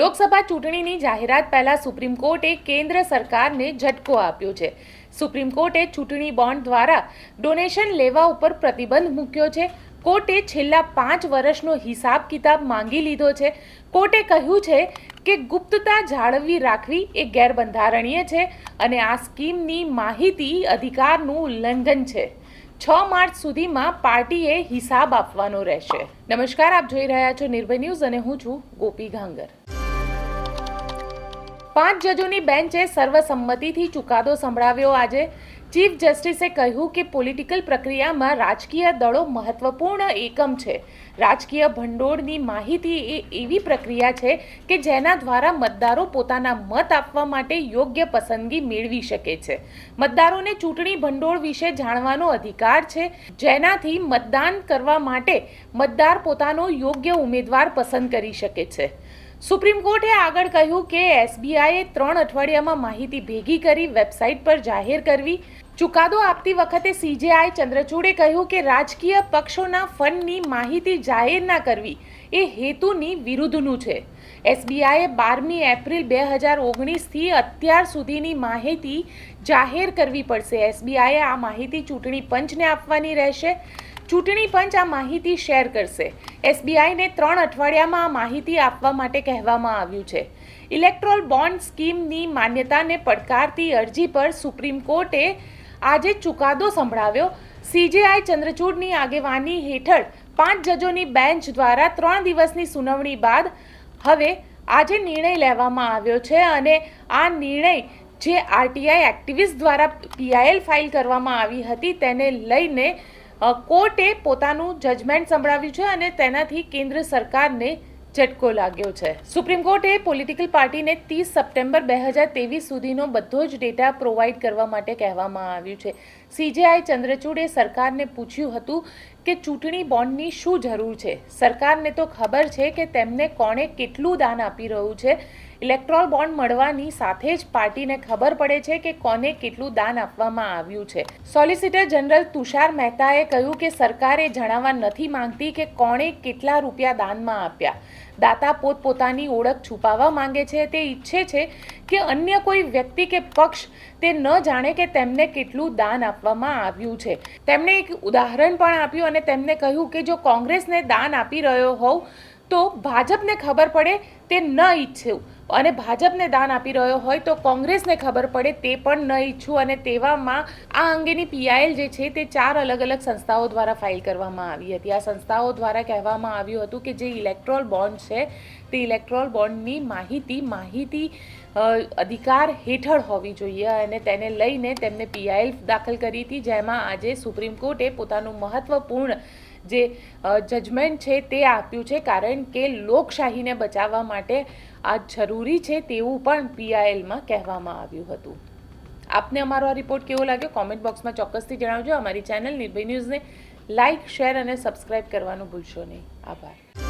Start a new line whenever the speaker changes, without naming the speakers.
લોકસભા ચૂંટણીની જાહેરાત પહેલા સુપ્રીમ કોર્ટે કેન્દ્ર સરકારને ઝટકો આપ્યો છે. સુપ્રીમ કોર્ટે ચૂંટણી બોન્ડ દ્વારા ડોનેશન લેવા ઉપર પ્રતિબંધ મૂક્યો છે. કોર્ટે છેલ્લા પાંચ વર્ષનો હિસાબ કિતાબ માંગી લીધો છે. કોર્ટે કહ્યું છે કે ગુપ્તતા જાળવવી રાખવી એ ગેરબંધારણીય છે અને આ સ્કીમની માહિતી અધિકારનું ઉલ્લંઘન છે. છ માર્ચ સુધીમાં પાર્ટીએ હિસાબ આપવાનો રહેશે. નમસ્કાર, આપ જોઈ રહ્યા છો નિર્ભય ન્યૂઝ અને હું છું ગોપી ઘાંગર. પાંચ જજોની બેન્ચે સર્વસંમતિથી ચુકાદો સંભળાવ્યો આજે. ચીફ જસ્ટિસે કહ્યું કે પોલિટિકલ પ્રક્રિયામાં રાજકીય દળો મહત્વપૂર્ણ એકમ છે. રાજકીય ભંડોળની માહિતી એ એવી પ્રક્રિયા છે કે જેના દ્વારા મતદારો પોતાના મત આપવા માટે યોગ્ય પસંદગી મેળવી શકે છે. મતદારોને ચૂંટણી ભંડોળ વિશે જાણવાનો અધિકાર છે. જેનાથી મતદાન કરવા માટે મતદાર પોતાનો યોગ્ય ઉમેદવાર પસંદ કરી શકે છે. સુપ્રીમ કોર્ટે આગળ કહ્યું કે એસબીઆઈએ ત્રણ અઠવાડિયામાં માહિતી ભેગી કરી વેબસાઇટ પર જાહેર કરવી. ચુકાદો આપતી વખતે સીજેઆઈ ચંદ્રચૂડે કહ્યું કે રાજકીય પક્ષોના ફંડની માહિતી જાહેર ના કરવી એ હેતુની વિરુદ્ધનું છે. એસબીઆઈએ બારમી એપ્રિલ બે હજાર ઓગણીસથી અત્યાર સુધીની માહિતી જાહેર કરવી પડશે. એસબીઆઈએ આ માહિતી ચૂંટણી પંચને આપવાની રહેશે. ચૂંટણી પંચ આ માહિતી શેર કરશે. એસબીઆઈને ત્રણ અઠવાડિયામાં આ માહિતી આપવા માટે કહેવામાં આવ્યું છે. ઇલેક્ટ્રોલ બોન્ડ સ્કીમની માન્યતાને પડકારતી અરજી પર સુપ્રીમ કોર્ટે આજે ચુકાદો સંભળાવ્યો. સીજેઆઈ ચંદ્રચૂડની આગેવાની હેઠળ પાંચ જજોની બેન્ચ દ્વારા ત્રણ દિવસની સુનાવણી બાદ હવે આજે નિર્ણય લેવામાં આવ્યો છે અને આ નિર્ણય જે આરટીઆઈ એક્ટિવિસ્ટ દ્વારા પીઆઈએલ ફાઇલ કરવામાં આવી હતી તેને લઈને કોર્ટે પોતાનું જજમેન્ટ સંભળાવ્યું છે અને તેનાથી કેન્દ્ર સરકારને ઝટકો લાગ્યો છે. સુપ્રીમ કોર્ટે પોલિટિકલ પાર્ટીને ત્રીસ સપ્ટેમ્બર બે હજાર ત્રેવીસ સુધીનો બધો જ ડેટા પ્રોવાઈડ કરવા માટે કહેવામાં આવ્યું છે. સીજેઆઈ ચંદ્રચૂડે સરકારને પૂછ્યું હતું કે ચૂંટણી બોન્ડની શું જરૂર છે? સરકારને તો ખબર છે કે તેમને કોણે કેટલું દાન આપી રહ્યું છે. ઇલેક્ટ્રોલ બોન્ડ મળવાની સાથે જ પાર્ટીને ખબર પડે છે કે કોને કેટલું દાન આપવામાં આવ્યું છે. સોલિસિટર જનરલ તુષાર મહેતાએ કહ્યું કે સરકારે જણાવવા નથી માંગતી કે કોણે કેટલા રૂપિયા દાનમાં આપ્યા. દાતા પોતપોતાની ઓળખ છુપાવવા માંગે છે. તે ઈચ્છે છે કે અન્ય કોઈ વ્યક્તિ કે પક્ષ તે ન જાણે કે તેમને કેટલું દાન આપવામાં આવ્યું છે. તેમણે એક ઉદાહરણ પણ આપ્યું અને તેમને કહ્યું કે જો કોંગ્રેસને દાન આપી રહ્યો હોઉં તો ભાજપને ખબર પડે તે ન ઈચ્છું. અને ભાજપને દાન આપી રહ્યો હોય તો કોંગ્રેસને ખબર પડે, તે પણ ન ઈચ્છું અને તેવામાં આ અંગેની પીઆઈએલ જે છે તે ચાર અલગ અલગ સંસ્થાઓ દ્વારા ફાઇલ કરવામાં આવી હતી. આ સંસ્થાઓ દ્વારા કહેવામાં આવ્યું હતું કે જે ઇલેક્ટ્રોલ બોન્ડ છે, તે ઇલેક્ટ્રોલ બોન્ડની માહિતી માહિતી અધિકાર હેઠળ હોવી જોઈએ અને તેને લઈને તેમને પીઆઈએલ દાખલ કરી હતી, જેમાં આજે સુપ્રીમ કોર્ટે પોતાનું મહત્વપૂર્ણ જે જજમેન્ટ છે તે આપ્યું છે કારણ કે લોકશાહીને બચાવવા માટે આ જરૂરી છે તેવું પણ પીઆઈએલમાં કહેવામાં આવ્યું હતું. આપને અમારો આ રિપોર્ટ કેવો લાગ્યો? કોમેન્ટ બોક્સમાં ચોક્કસથી જણાવજો. અમારી ચેનલ નિર્ભય ન્યૂઝને લાઇક શેર અને સબસ્ક્રાઇબ કરવાનું ભૂલશો નહીં. આભાર.